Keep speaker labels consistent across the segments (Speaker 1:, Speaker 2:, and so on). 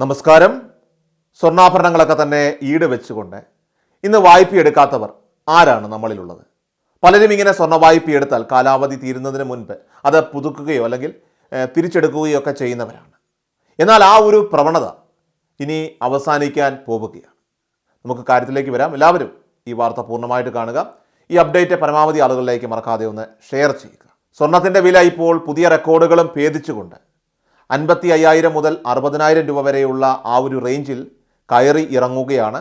Speaker 1: നമസ്കാരം. സ്വർണാഭരണങ്ങളൊക്കെ തന്നെ ഈട് വെച്ചുകൊണ്ട് ഇന്ന് വായ്പ എടുക്കാത്തവർ ആരാണ് നമ്മളിലുള്ളത്? പലരും ഇങ്ങനെ സ്വർണ വായ്പ എടുത്താൽ കാലാവധി തീരുന്നതിന് മുൻപ് അത് പുതുക്കുകയോ അല്ലെങ്കിൽ തിരിച്ചെടുക്കുകയോ ഒക്കെ ചെയ്യുന്നവരാണ്. എന്നാൽ ആ ഒരു പ്രവണത ഇനി അവസാനിക്കാൻ പോവുകയാണ്. നമുക്ക് കാര്യത്തിലേക്ക് വരാം. എല്ലാവരും ഈ വാർത്ത പൂർണമായിട്ട് കാണുക. ഈ അപ്ഡേറ്റ് പരമാവധി ആളുകളിലേക്ക് മറക്കാതെ ഒന്ന് ഷെയർ ചെയ്യുക. സ്വർണത്തിന്റെ വില ഇപ്പോൾ പുതിയ റെക്കോർഡുകളും ഭേദിച്ചുകൊണ്ട് അൻപത്തി അയ്യായിരം മുതൽ അറുപതിനായിരം രൂപ വരെയുള്ള ആ ഒരു റേഞ്ചിൽ കയറി ഇറങ്ങുകയാണ്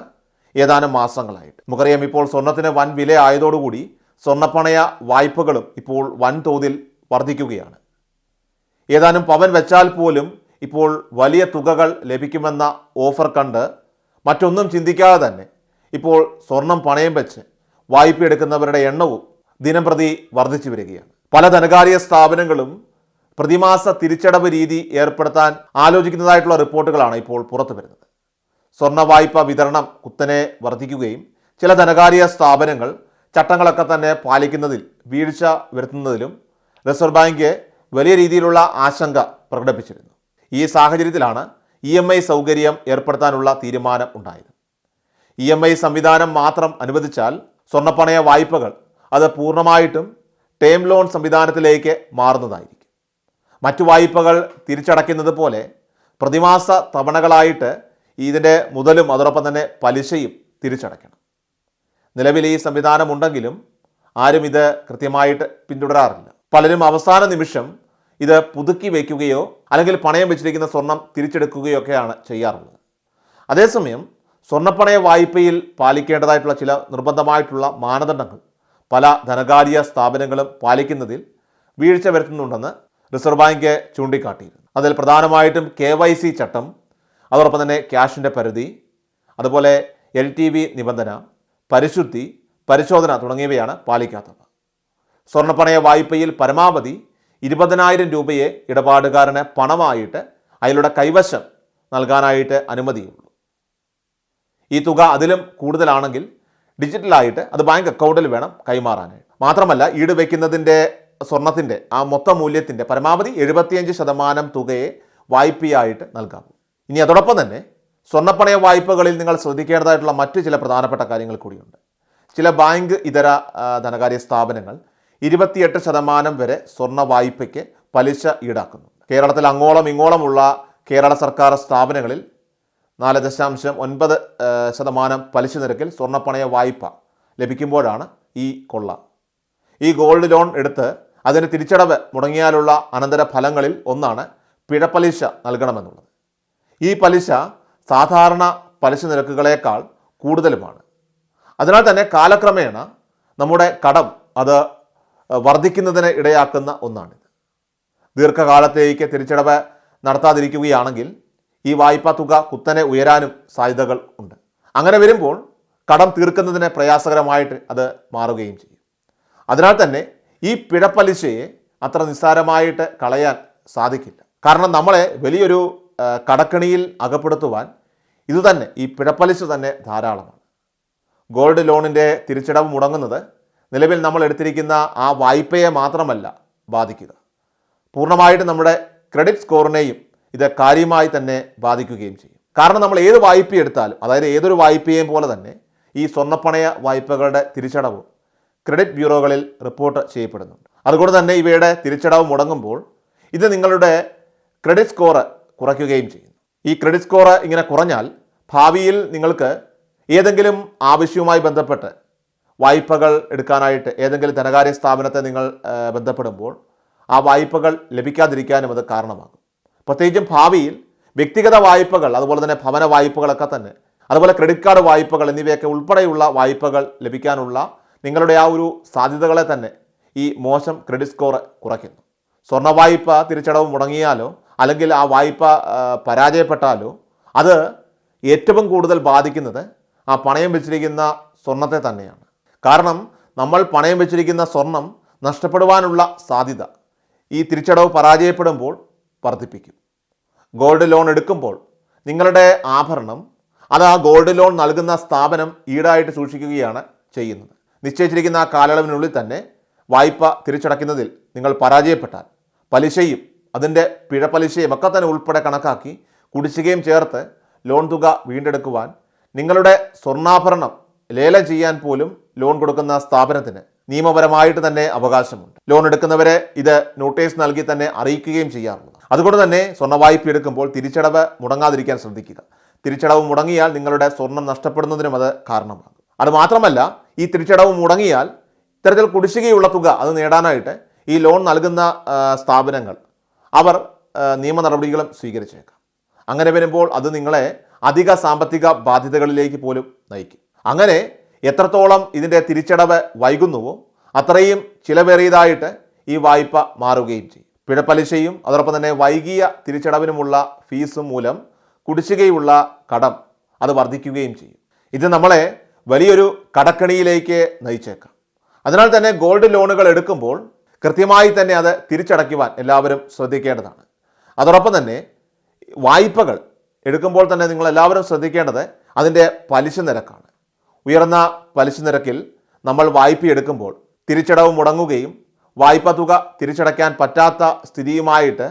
Speaker 1: ഏതാനും മാസങ്ങളായിട്ട്. നമുക്കറിയാം ഇപ്പോൾ സ്വർണത്തിന് വൻ വില ആയതോടുകൂടി സ്വർണപ്പണയ വായ്പകളും ഇപ്പോൾ വൻതോതിൽ വർദ്ധിക്കുകയാണ്. ഏതാനും പവൻ വെച്ചാൽ പോലും ഇപ്പോൾ വലിയ തുകകൾ ലഭിക്കുമെന്ന ഓഫർ കണ്ട് മറ്റൊന്നും ചിന്തിക്കാതെ തന്നെ ഇപ്പോൾ സ്വർണം പണയം വെച്ച് വായ്പ എടുക്കുന്നവരുടെ എണ്ണവും ദിനംപ്രതി വർദ്ധിച്ചു വരികയാണ്. പല ധനകാര്യ സ്ഥാപനങ്ങളും പ്രതിമാസ തിരിച്ചടവ് രീതി ഏർപ്പെടുത്താൻ ആലോചിക്കുന്നതായിട്ടുള്ള റിപ്പോർട്ടുകളാണ് ഇപ്പോൾ പുറത്തു വരുന്നത്. സ്വർണ വായ്പ വിതരണം കുത്തനെ വർദ്ധിക്കുകയും ചില ധനകാര്യ സ്ഥാപനങ്ങൾ ചട്ടങ്ങളൊക്കെ തന്നെ പാലിക്കുന്നതിൽ വീഴ്ച വരുത്തുന്നതിലും റിസർവ് ബാങ്ക് വലിയ രീതിയിലുള്ള ആശങ്ക പ്രകടിപ്പിച്ചിരുന്നു. ഈ സാഹചര്യത്തിലാണ് ഇ എം ഐ സൗകര്യം ഏർപ്പെടുത്താനുള്ള തീരുമാനം ഉണ്ടായത്. ഇ എം ഐ സംവിധാനം മാത്രം അനുവദിച്ചാൽ സ്വർണപ്പണയ വായ്പകൾ അത് പൂർണമായിട്ടും ടേം ലോൺ സംവിധാനത്തിലേക്ക് മാറുന്നതായിരിക്കും. മറ്റു വായ്പകൾ തിരിച്ചടയ്ക്കുന്നത് പോലെ പ്രതിമാസ തവണകളായിട്ട് ഇതിന്റെ മുതലും അതോടൊപ്പം തന്നെ പലിശയും തിരിച്ചടയ്ക്കണം. നിലവിൽ ഈ സംവിധാനമുണ്ടെങ്കിലും ആരും ഇത് കൃത്യമായിട്ട് പിന്തുടരാറില്ല. പലരും അവസാന നിമിഷം ഇത് പുതുക്കി വയ്ക്കുകയോ അല്ലെങ്കിൽ പണയം വെച്ചിരിക്കുന്ന സ്വർണം തിരിച്ചെടുക്കുകയോ ഒക്കെയാണ് ചെയ്യാറുള്ളത്. അതേസമയം സ്വർണപ്പണയ വായ്പയിൽ പാലിക്കേണ്ടതായിട്ടുള്ള ചില നിർബന്ധമായിട്ടുള്ള മാനദണ്ഡങ്ങൾ പല ധനകാര്യ സ്ഥാപനങ്ങളും പാലിക്കുന്നതിൽ വീഴ്ച വരുത്തുന്നുണ്ടെന്ന് റിസർവ് ബാങ്ക് ചൂണ്ടിക്കാട്ടിയിരുന്നു. അതിൽ പ്രധാനമായിട്ടും കെ വൈ സി ചട്ടം അതോടൊപ്പം തന്നെ ക്യാഷിന്റെ പരിധി അതുപോലെ എൽ ടി വി നിബന്ധന പരിശുദ്ധി പരിശോധന തുടങ്ങിയവയാണ് പാലിക്കാത്തത്. സ്വർണപ്പണയ വായ്പയിൽ പരമാവധി ഇരുപതിനായിരം രൂപയെ ഇടപാടുകാരന് പണമായിട്ട് അയാളുടെ കൈവശം നൽകാനായിട്ട് അനുമതിയുള്ളൂ. ഈ തുക അതിലും കൂടുതലാണെങ്കിൽ ഡിജിറ്റലായിട്ട് അത് ബാങ്ക് അക്കൗണ്ടിൽ വേണം കൈമാറാനായിട്ട്. മാത്രമല്ല ഈട് വയ്ക്കുന്നതിന്റെ സ്വർണത്തിന്റെ ആ മൊത്ത മൂല്യത്തിന്റെ പരമാവധി എഴുപത്തിയഞ്ച് ശതമാനം തുകയെ വായ്പയായിട്ട് നൽകാം. ഇനി അതോടൊപ്പം തന്നെ സ്വർണപ്പണയ വായ്പകളിൽ നിങ്ങൾ ശ്രദ്ധിക്കേണ്ടതായിട്ടുള്ള മറ്റു ചില പ്രധാനപ്പെട്ട കാര്യങ്ങൾ കൂടിയുണ്ട്. ചില ബാങ്ക് ഇതര ധനകാര്യ സ്ഥാപനങ്ങൾ ഇരുപത്തിയെട്ട് ശതമാനം വരെ സ്വർണ വായ്പയ്ക്ക് പലിശ ഈടാക്കുന്നു. കേരളത്തിൽ അങ്ങോളം ഇങ്ങോളമുള്ള കേരള സർക്കാർ സ്ഥാപനങ്ങളിൽ നാല് ദശാംശം ഒൻപത് ശതമാനം പലിശ നിരക്കിൽ സ്വർണപ്പണയ വായ്പ ലഭിക്കുമ്പോഴാണ് ഈ കൊള്ള. ഈ ഗോൾഡ് ലോൺ എടുത്ത് അതിന് തിരിച്ചടവ് മുടങ്ങിയാലുള്ള അനന്തര ഫലങ്ങളിൽ ഒന്നാണ് പിഴപ്പലിശ നൽകണമെന്നുള്ളത്. ഈ പലിശ സാധാരണ പലിശ നിരക്കുകളേക്കാൾ കൂടുതലുമാണ്. അതിനാൽ തന്നെ കാലക്രമേണ നമ്മുടെ കടം അത് വർദ്ധിക്കുന്നതിന് ഇടയാക്കുന്ന ഒന്നാണിത്. ദീർഘകാലത്തേക്ക് തിരിച്ചടവ് നടത്താതിരിക്കുകയാണെങ്കിൽ ഈ വായ്പാ തുക കുത്തനെ ഉയരാനും സാധ്യതകൾ ഉണ്ട്. അങ്ങനെ വരുമ്പോൾ കടം തീർക്കുന്നതിന് പ്രയാസകരമായിട്ട് അത് മാറുകയും ചെയ്യും. അതിനാൽ തന്നെ ഈ പിഴപ്പലിശയെ അത്ര നിസ്സാരമായിട്ട് കളയാൻ സാധിക്കില്ല. കാരണം നമ്മളെ വലിയൊരു കടക്കണിയിൽ അകപ്പെടുത്തുവാൻ ഇതുതന്നെ ഈ പിഴപ്പലിശ തന്നെ ധാരാളമാണ്. ഗോൾഡ് ലോണിന്റെ തിരിച്ചടവ് മുടങ്ങുന്നത് നിലവിൽ നമ്മൾ എടുത്തിരിക്കുന്ന ആ വായ്പയെ മാത്രമല്ല ബാധിക്കുക. പൂർണമായിട്ട് നമ്മുടെ ക്രെഡിറ്റ് സ്കോറിനെയും ഇത് കാര്യമായി തന്നെ ബാധിക്കുകയും ചെയ്യും. കാരണം നമ്മൾ ഏത് വായ്പ എടുത്താലും അതായത് ഏതൊരു വായ്പയെയും പോലെ തന്നെ ഈ സ്വർണപ്പണയ വായ്പകളുടെ തിരിച്ചടവും ക്രെഡിറ്റ് ബ്യൂറോകളിൽ റിപ്പോർട്ട് ചെയ്യപ്പെടുന്നുണ്ട്. അതുകൊണ്ട് തന്നെ ഇവയുടെ തിരിച്ചടവ് മുടങ്ങുമ്പോൾ ഇത് നിങ്ങളുടെ ക്രെഡിറ്റ് സ്കോർ കുറയ്ക്കുകയും ചെയ്യുന്നു. ഈ ക്രെഡിറ്റ് സ്കോർ ഇങ്ങനെ കുറഞ്ഞാൽ ഭാവിയിൽ നിങ്ങൾക്ക് ഏതെങ്കിലും ആവശ്യവുമായി ബന്ധപ്പെട്ട് വായ്പകൾ എടുക്കാനായിട്ട് ഏതെങ്കിലും ധനകാര്യ സ്ഥാപനത്തെ നിങ്ങൾ ബന്ധപ്പെടുമ്പോൾ ആ വായ്പകൾ ലഭിക്കാതിരിക്കാനും അത് കാരണമാകും. പ്രത്യേകിച്ചും ഭാവിയിൽ വ്യക്തിഗത വായ്പകൾ അതുപോലെ തന്നെ ഭവന വായ്പകളൊക്കെ തന്നെ അതുപോലെ ക്രെഡിറ്റ് കാർഡ് വായ്പകൾ എന്നിവയൊക്കെ ഉൾപ്പെടെയുള്ള വായ്പകൾ ലഭിക്കാനുള്ള നിങ്ങളുടെ ആ ഒരു സാധ്യതകളെ തന്നെ ഈ മോശം ക്രെഡിറ്റ് സ്കോർ കുറയ്ക്കുന്നു. സ്വർണ വായ്പ തിരിച്ചടവ് മുടങ്ങിയാലോ അല്ലെങ്കിൽ ആ വായ്പ പരാജയപ്പെട്ടാലോ അത് ഏറ്റവും കൂടുതൽ ബാധിക്കുന്നത് ആ പണയം വെച്ചിരിക്കുന്ന സ്വർണത്തെ തന്നെയാണ്. കാരണം നമ്മൾ പണയം വെച്ചിരിക്കുന്ന സ്വർണം നഷ്ടപ്പെടുവാനുള്ള സാധ്യത ഈ തിരിച്ചടവ് പരാജയപ്പെടുമ്പോൾ വർദ്ധിപ്പിക്കും. ഗോൾഡ് ലോൺ എടുക്കുമ്പോൾ നിങ്ങളുടെ ആഭരണം അത് ആ ഗോൾഡ് ലോൺ നൽകുന്ന സ്ഥാപനം ഈടായിട്ട് സൂക്ഷിക്കുകയാണ് ചെയ്യുന്നത്. നിശ്ചയിച്ചിരിക്കുന്ന ആ കാലയളവിനുള്ളിൽ തന്നെ വായ്പ തിരിച്ചടയ്ക്കുന്നതിൽ നിങ്ങൾ പരാജയപ്പെട്ടാൽ പലിശയും അതിന്റെ പിഴ പലിശയും ഒക്കെ തന്നെ ഉൾപ്പെടെ കണക്കാക്കി കുടിശ്ശികയും ചേർത്ത് ലോൺ തുക വീണ്ടെടുക്കുവാൻ നിങ്ങളുടെ സ്വർണാഭരണം ലേലം ചെയ്യാൻ പോലും ലോൺ കൊടുക്കുന്ന സ്ഥാപനത്തിന് നിയമപരമായിട്ട് തന്നെ അവകാശമുണ്ട്. ലോൺ എടുക്കുന്നവരെ ഇത് നോട്ടീസ് നൽകി തന്നെ അറിയിക്കുകയും ചെയ്യാറുണ്ട്. അതുകൊണ്ട് തന്നെ സ്വർണ വായ്പ എടുക്കുമ്പോൾ തിരിച്ചടവ് മുടങ്ങാതിരിക്കാൻ ശ്രദ്ധിക്കുക. തിരിച്ചടവ് മുടങ്ങിയാൽ നിങ്ങളുടെ സ്വർണം നഷ്ടപ്പെടുന്നതിനും അത് കാരണമാകും. അത് മാത്രമല്ല ഈ തിരിച്ചടവ് മുടങ്ങിയാൽ ഇത്തരത്തിൽ കുടിശ്ശികയുള്ള തുക അത് നേടാനായിട്ട് ഈ ലോൺ നൽകുന്ന സ്ഥാപനങ്ങൾ അവർ നിയമ നടപടികളും സ്വീകരിച്ചേക്കാം. അങ്ങനെ വരുമ്പോൾ അത് നിങ്ങളെ അധിക സാമ്പത്തിക ബാധ്യതകളിലേക്ക് പോലും നയിക്കും. അങ്ങനെ എത്രത്തോളം ഇതിന്റെ തിരിച്ചടവ് വൈകുന്നുവോ അത്രയും ചിലവേറിയതായിട്ട് ഈ വായ്പ മാറുകയും ചെയ്യും. പിഴപ്പലിശയും അതോടൊപ്പം തന്നെ വൈകിയ തിരിച്ചടവിനുമുള്ള ഫീസും മൂലം കുടിശ്ശികയുള്ള കടം അത് വർദ്ധിക്കുകയും ചെയ്യും. ഇത് നമ്മളെ വലിയൊരു കടക്കണിയിലേക്ക് നയിച്ചേക്കാം. അതിനാൽ തന്നെ ഗോൾഡ് ലോണുകൾ എടുക്കുമ്പോൾ കൃത്യമായി തന്നെ അത് തിരിച്ചടയ്ക്കുവാൻ എല്ലാവരും ശ്രദ്ധിക്കേണ്ടതാണ്. അതോടൊപ്പം തന്നെ വായ്പകൾ എടുക്കുമ്പോൾ തന്നെ നിങ്ങൾ എല്ലാവരും ശ്രദ്ധിക്കേണ്ടത് അതിന്റെ പലിശ നിരക്കാണ്. ഉയർന്ന പലിശ നിരക്കിൽ നമ്മൾ വായ്പ എടുക്കുമ്പോൾ തിരിച്ചടവ് മുടങ്ങുകയും വായ്പ തുക തിരിച്ചടയ്ക്കാൻ പറ്റാത്ത സ്ഥിതിയുമായിട്ട്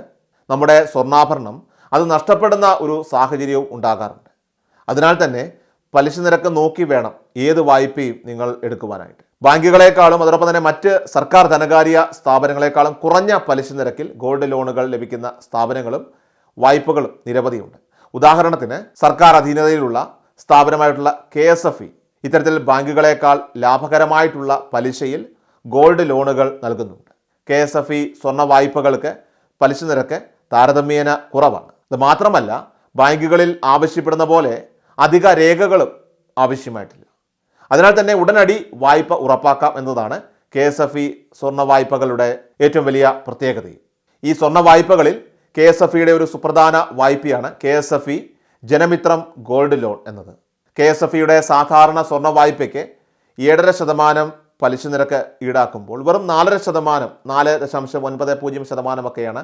Speaker 1: നമ്മുടെ സ്വർണാഭരണം അത് നഷ്ടപ്പെടുന്ന ഒരു സാഹചര്യവും ഉണ്ടാകാറുണ്ട്. അതിനാൽ തന്നെ പലിശ നിരക്ക് നോക്കി വേണം ഏത് വായ്പയും നിങ്ങൾ എടുക്കുവാനായിട്ട്. ബാങ്കുകളെക്കാളും അതോടൊപ്പം തന്നെ മറ്റ് സർക്കാർ ധനകാര്യ സ്ഥാപനങ്ങളെക്കാളും കുറഞ്ഞ പലിശ നിരക്കിൽ ഗോൾഡ് ലോണുകൾ ലഭിക്കുന്ന സ്ഥാപനങ്ങളും വായ്പകളും നിരവധിയുണ്ട്. ഉദാഹരണത്തിന് സർക്കാർ അധീനതയിലുള്ള സ്ഥാപനമായിട്ടുള്ള കെ എസ് എഫ് ഇ ഇത്തരത്തിൽ ബാങ്കുകളെക്കാൾ ലാഭകരമായിട്ടുള്ള പലിശയിൽ ഗോൾഡ് ലോണുകൾ നൽകുന്നുണ്ട്. കെ എസ് എഫ് ഇ സ്വർണ വായ്പകൾക്ക് പലിശ നിരക്ക് താരതമ്യേന കുറവാണ്. ഇത് മാത്രമല്ല ബാങ്കുകളിൽ ആവശ്യപ്പെടുന്ന പോലെ അധിക രേഖകളും ആവശ്യമായിട്ടില്ല. അതിനാൽ തന്നെ ഉടനടി വായ്പ ഉറപ്പാക്കാം എന്നതാണ് കെ എസ് എഫ് ഇ സ്വർണ വായ്പകളുടെ ഏറ്റവും വലിയ പ്രത്യേകതയും ഈ സ്വർണ വായ്പകളിൽ കെ എസ് എഫ് ഇയുടെ ഒരു സുപ്രധാന വായ്പയാണ് K S F E Janamitram gold loan എന്നത്. കെ എസ് എഫ് ഇയുടെ സാധാരണ സ്വർണ വായ്പയ്ക്ക് ഏഴര ശതമാനം പലിശ നിരക്ക് ഈടാക്കുമ്പോൾ വെറും നാലര ശതമാനം നാല് ദശാംശം ഒൻപത് പൂജ്യം ശതമാനമൊക്കെയാണ്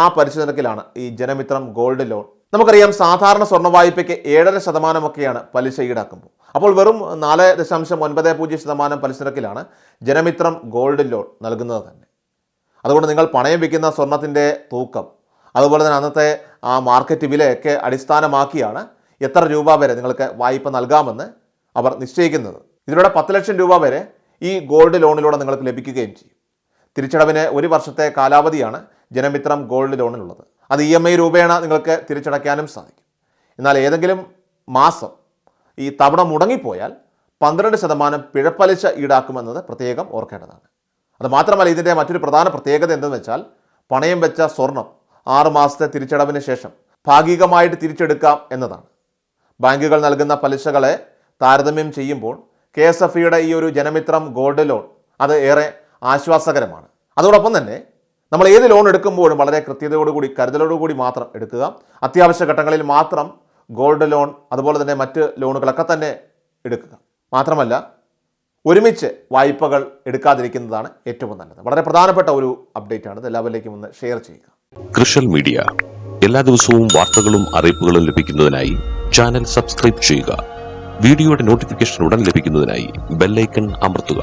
Speaker 1: ആ പലിശ നിരക്കിലാണ് ഈ ജനമിത്രം ഗോൾഡ് ലോൺ നമുക്കറിയാം സാധാരണ സ്വർണ വായ്പയ്ക്ക് ഏഴര ശതമാനമൊക്കെയാണ് പലിശ ഈടാക്കുമ്പോൾ. അപ്പോൾ വെറും നാല് ദശാംശം ഒൻപത് പൂജ്യം ശതമാനം പലിശ നിരക്കിലാണ് ജനമിത്രം ഗോൾഡ് ലോൺ നൽകുന്നത് തന്നെ. അതുകൊണ്ട് നിങ്ങൾ പണയം വയ്ക്കുന്ന സ്വർണത്തിന്റെ തൂക്കം അതുപോലെ തന്നെ അന്നത്തെ ആ മാർക്കറ്റ് വിലയൊക്കെ അടിസ്ഥാനമാക്കിയാണ് എത്ര രൂപ വരെ നിങ്ങൾക്ക് വായ്പ നൽകാമെന്ന് അവർ നിശ്ചയിക്കുന്നത്. ഇതിലൂടെ പത്ത് ലക്ഷം രൂപ വരെ ഈ ഗോൾഡ് ലോണിലൂടെ നിങ്ങൾക്ക് ലഭിക്കുകയും ചെയ്യും. തിരിച്ചടവിന് ഒരു വർഷത്തെ കാലാവധിയാണ് ജനമിത്രം ഗോൾഡ് ലോണിനുള്ളത്. അത് ഇ എം ഐ രൂപേണ നിങ്ങൾക്ക് തിരിച്ചടയ്ക്കാനും സാധിക്കും. എന്നാൽ ഏതെങ്കിലും മാസം ഈ തവണ മുടങ്ങിപ്പോയാൽ പന്ത്രണ്ട് ശതമാനം പിഴപ്പലിശ ഈടാക്കുമെന്നത് പ്രത്യേകം ഓർക്കേണ്ടതാണ്. അതുമാത്രമല്ല ഇതിന്റെ മറ്റൊരു പ്രധാന പ്രത്യേകത എന്തെന്ന് വെച്ചാൽ പണയം വെച്ച സ്വർണം ആറ് മാസത്തെ തിരിച്ചടവിന് ശേഷം ഭാഗികമായിട്ട് തിരിച്ചെടുക്കാം എന്നതാണ്. ബാങ്കുകൾ നൽകുന്ന പലിശകളെ താരതമ്യം ചെയ്യുമ്പോൾ കെ എസ് എഫ് ഇയുടെ ഈ ഒരു ജനമിത്രം ഗോൾഡ് ലോൺ അത് ഏറെ ആശ്വാസകരമാണ്. അതോടൊപ്പം തന്നെ നമ്മൾ ഏത് ലോൺ എടുക്കുമ്പോഴും വളരെ കൃത്യതയോടുകൂടി കരുതലോടുകൂടി മാത്രം എടുക്കുക. അത്യാവശ്യ ഘട്ടങ്ങളിൽ മാത്രം ഗോൾഡ് ലോൺ അതുപോലെ തന്നെ മറ്റ് ലോണുകളൊക്കെ തന്നെ എടുക്കുക. മാത്രമല്ല ഒരുമിച്ച് വായ്പകൾ എടുക്കാതിരിക്കുന്നതാണ് ഏറ്റവും നല്ലത്. വളരെ പ്രധാനപ്പെട്ട ഒരു അപ്ഡേറ്റ് ആണ്. എല്ലാവരിലേക്കും ഒന്ന് ഷെയർ ചെയ്യുക.
Speaker 2: കൃഷൽ മീഡിയ. എല്ലാ ദിവസവും വാർത്തകളും അറിയിപ്പുകളും ലഭിക്കുന്നതിനായി ചാനൽ സബ്സ്ക്രൈബ് ചെയ്യുക. വീഡിയോയുടെ നോട്ടിഫിക്കേഷൻ ഉടൻ ലഭിക്കുന്നതിനായി ബെല്ലൈക്കൺ അമർത്തുക.